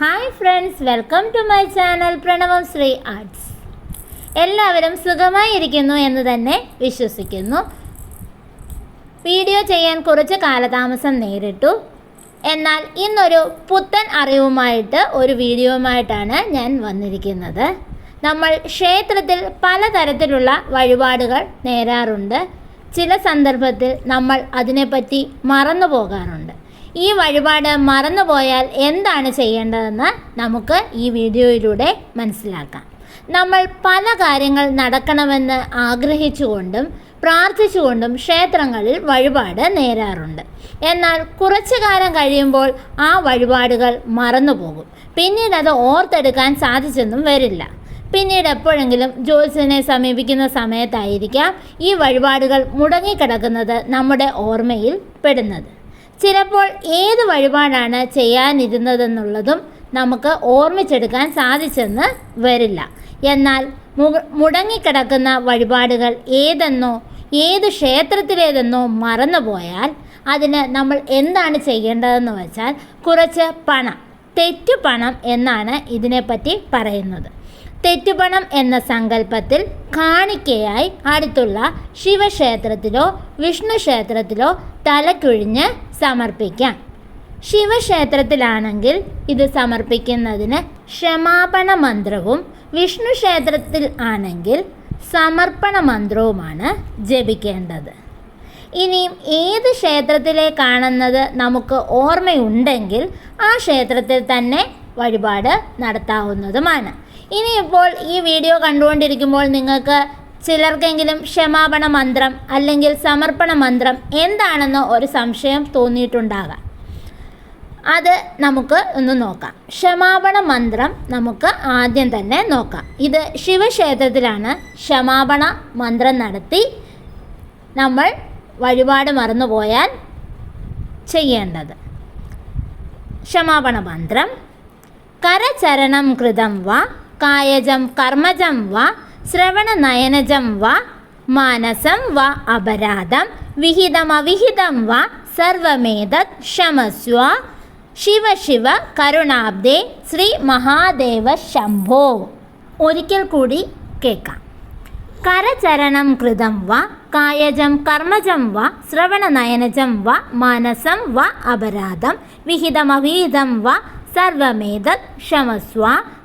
Hi friends welcome to my channel Pranavam Shri Arts എല്ലാവരും സുഖമായിരിക്കുന്നു എന്ന് തന്നെ വിശ്വസിക്കുന്നു. വീഡിയോ ചെയ്യാൻ കുറച്ച് കാലതാമസം നേരിട്ടു. എന്നാൽ ഇന്നൊരു പുത്തൻ അറിവുമായിട്ട് ഒരു വീഡിയോയുമായിട്ടാണ് ഞാൻ വന്നിരിക്കുന്നത്. നമ്മൾ ക്ഷേത്രത്തിൽ പലതരത്തിലുള്ള വഴിപാടുകൾ നേരാറുണ്ട്. ചില സന്ദർഭത്തിൽ നമ്മൾ അതിനെപ്പറ്റി മറന്നു പോകാറുണ്ട് ഈ വഴിപാട് മറന്നുപോയാൽ എന്താണ് ചെയ്യേണ്ടതെന്ന് നമുക്ക് ഈ വീഡിയോയിലൂടെ മനസ്സിലാക്കാം. നമ്മൾ പല കാര്യങ്ങൾ നടക്കണമെന്ന് ആഗ്രഹിച്ചുകൊണ്ടും പ്രാർത്ഥിച്ചുകൊണ്ടും ക്ഷേത്രങ്ങളിൽ വഴിപാട് നേരാറുണ്ട്. എന്നാൽ കുറച്ചു കാലം കഴിയുമ്പോൾ ആ വഴിപാടുകൾ മറന്നുപോകും. പിന്നീട് അത് ഓർത്തെടുക്കാൻ സാധിച്ചെന്നും വരില്ല. പിന്നീട് എപ്പോഴെങ്കിലും ജ്യോത്സ്യനെ സമീപിക്കുന്ന സമയത്തായിരിക്കാം ഈ വഴിപാടുകൾ മുടങ്ങിക്കിടക്കുന്നത് നമ്മുടെ ഓർമ്മയിൽ പെടുന്നത്. ചിലപ്പോൾ ഏത് വഴിപാടാണ് ചെയ്യാനിരുന്നതെന്നുള്ളതും നമുക്ക് ഓർമ്മിച്ചെടുക്കാൻ സാധിച്ചെന്ന് വരില്ല. എന്നാൽ മുടങ്ങിക്കിടക്കുന്ന വഴിപാടുകൾ ഏതെന്നോ ഏത് ക്ഷേത്രത്തിലേതെന്നോ മറന്നുപോയാൽ അതിന് നമ്മൾ എന്താണ് ചെയ്യേണ്ടതെന്ന് വെച്ചാൽ കുറച്ച് പണം തെറ്റുപണം എന്നാണ് ഇതിനെപ്പറ്റി പറയുന്നത്. തെറ്റുപണം എന്ന സങ്കല്പത്തിൽ കാണിക്കയായി അടുത്തുള്ള ശിവക്ഷേത്രത്തിലോ വിഷ്ണു ക്ഷേത്രത്തിലോ തലക്കുഴിഞ്ഞ് സമർപ്പിക്കാം. ശിവക്ഷേത്രത്തിലാണെങ്കിൽ ഇത് സമർപ്പിക്കുന്നതിന് ക്ഷമാപണ മന്ത്രവും വിഷ്ണു ക്ഷേത്രത്തിൽ ആണെങ്കിൽ സമർപ്പണ മന്ത്രവുമാണ് ജപിക്കേണ്ടത്. ഇനിയും ഏത് ക്ഷേത്രത്തിലേക്കാണെന്നത് നമുക്ക് ഓർമ്മയുണ്ടെങ്കിൽ ആ ക്ഷേത്രത്തിൽ തന്നെ വഴിപാട് നടത്താവുന്നതുമാണ്. ഇനിയിപ്പോൾ ഈ വീഡിയോ കണ്ടുകൊണ്ടിരിക്കുമ്പോൾ നിങ്ങൾക്ക് ചിലർക്കെങ്കിലും ക്ഷമാപണ മന്ത്രം അല്ലെങ്കിൽ സമർപ്പണ മന്ത്രം എന്താണെന്ന് ഒരു സംശയം തോന്നിയിട്ടുണ്ടാകാം. അത് നമുക്ക് ഒന്ന് നോക്കാം. ക്ഷമാപണ മന്ത്രം നമുക്ക് ആദ്യം തന്നെ നോക്കാം. ഇത് ശിവക്ഷേത്രത്തിലാണ് ക്ഷമാപണ മന്ത്രം നടത്തി നമ്മൾ വഴിപാട് മറന്നുപോയാൽ ചെയ്യേണ്ടത്. ക്ഷമാപണ മന്ത്രം കരചരണം കൃതം വ കായജം കർമ്മജം വ ശ്രവണനയനജം വ മാനസം വ അപരാധം വിഹിതമവിഹിതം വ സർവമേതത് ക്ഷമസ്വ ശിവ ശിവ കരുണാബ്ദേ ശ്രീ മഹാദേവ ശംഭോ. ഒരിക്കൽ കൂടി കേൾക്കാം. കരചരണം കൃതം വ കായജം കർമ്മജം വ ശ്രവണനയനജം വ മാനസം വ അപരാധം വിഹിതമവിഹിതം വ സർവമേതത് ക്ഷമസ്വ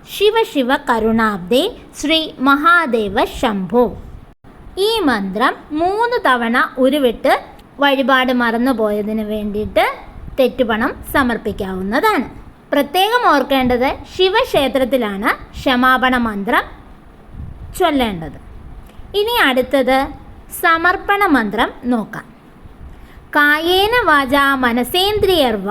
ശിവ ശിവ കരുണാബ്ദേ ശ്രീ മഹാദേവ ശംഭോ. ഈ മന്ത്രം മൂന്ന് തവണ ഉരുവിട്ട് വഴിപാട് മറന്നുപോയതിന് വേണ്ടിയിട്ട് തെറ്റുപണം സമർപ്പിക്കാവുന്നതാണ്. പ്രത്യേകം ഓർക്കേണ്ടത് ശിവക്ഷേത്രത്തിലാണ് ക്ഷമാപണ മന്ത്രം ചൊല്ലേണ്ടത്. ഇനി അടുത്തത് സമർപ്പണ മന്ത്രം നോക്കാം. കായേന വാച മനസേന്ദ്രിയർവ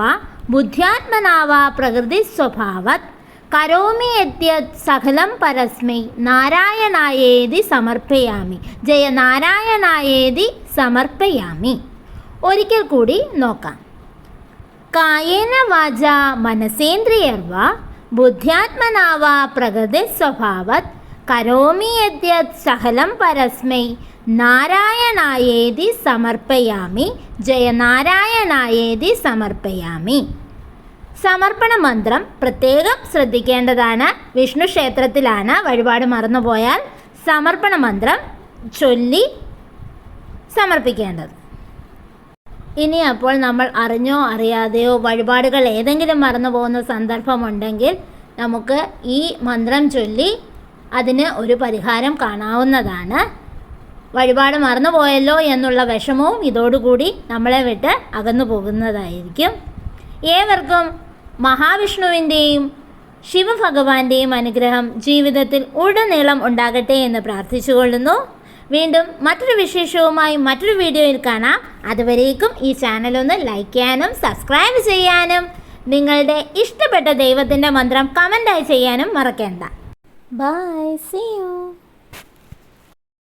ബുദ്ധ്യാത്മനാവ പ്രകൃതി സ്വഭാവത് കരോമി എത്തിയ സകലം പരസ്മൈ. നാരായണായേതി സമർപ്പയാമി. ജയ നാരായണായേതി സമർപ്പയാമി. ഒരിക്കൽ കൂടി നോക്കാം. കായേന വാച മനസേന്ദ്രിയർവ ബുദ്ധ്യാത്മനാവ പ്രകൃതി സ്വഭാവത് കരോമി യദ്യത് സകലം പരസ്മൈ നാരായണായേതി സമർപ്പയാമി ജയ നാരായണായേതി സമർപ്പയാമി. സമർപ്പണ മന്ത്രം പ്രത്യേകം ശ്രദ്ധിക്കേണ്ടതാണ്. വിഷ്ണു ക്ഷേത്രത്തിലാണ് വഴിപാട് മറന്നുപോയാൽ സമർപ്പണ മന്ത്രം ചൊല്ലി സമർപ്പിക്കേണ്ടത്. ഇനി അപ്പോൾ നമ്മൾ അറിഞ്ഞോ അറിയാതെയോ വഴിപാടുകൾ ഏതെങ്കിലും മറന്നു പോകുന്ന സന്ദർഭമുണ്ടെങ്കിൽ നമുക്ക് ഈ മന്ത്രം ചൊല്ലി അതിന് ഒരു പരിഹാരം കാണാവുന്നതാണ്. വഴിപാട് മറന്നുപോയല്ലോ എന്നുള്ള വിഷമവും ഇതോടുകൂടി നമ്മളെ വിട്ട് അകന്നു പോകുന്നതായിരിക്കും ഏവർക്കും മഹാവിഷ്ണുവിന്റെയും ശിവഭഗവാന്റെയും അനുഗ്രഹം ജീവിതത്തിൽ ഉടനീളം ഉണ്ടാകട്ടെ എന്ന് പ്രാർത്ഥിച്ചുകൊള്ളുന്നു. വീണ്ടും മറ്റൊരു വിശേഷവുമായി മറ്റൊരു വീഡിയോയിൽ കാണാം. അതുവരേക്കും ഈ ചാനൽ ഒന്ന് ലൈക്ക് ചെയ്യാനും സബ്സ്ക്രൈബ് ചെയ്യാനും. നിങ്ങളുടെ ഇഷ്ടപ്പെട്ട ദൈവത്തിന്റെ മന്ത്രം കമന്റായി ചെയ്യാനും മറക്കേണ്ട. By C U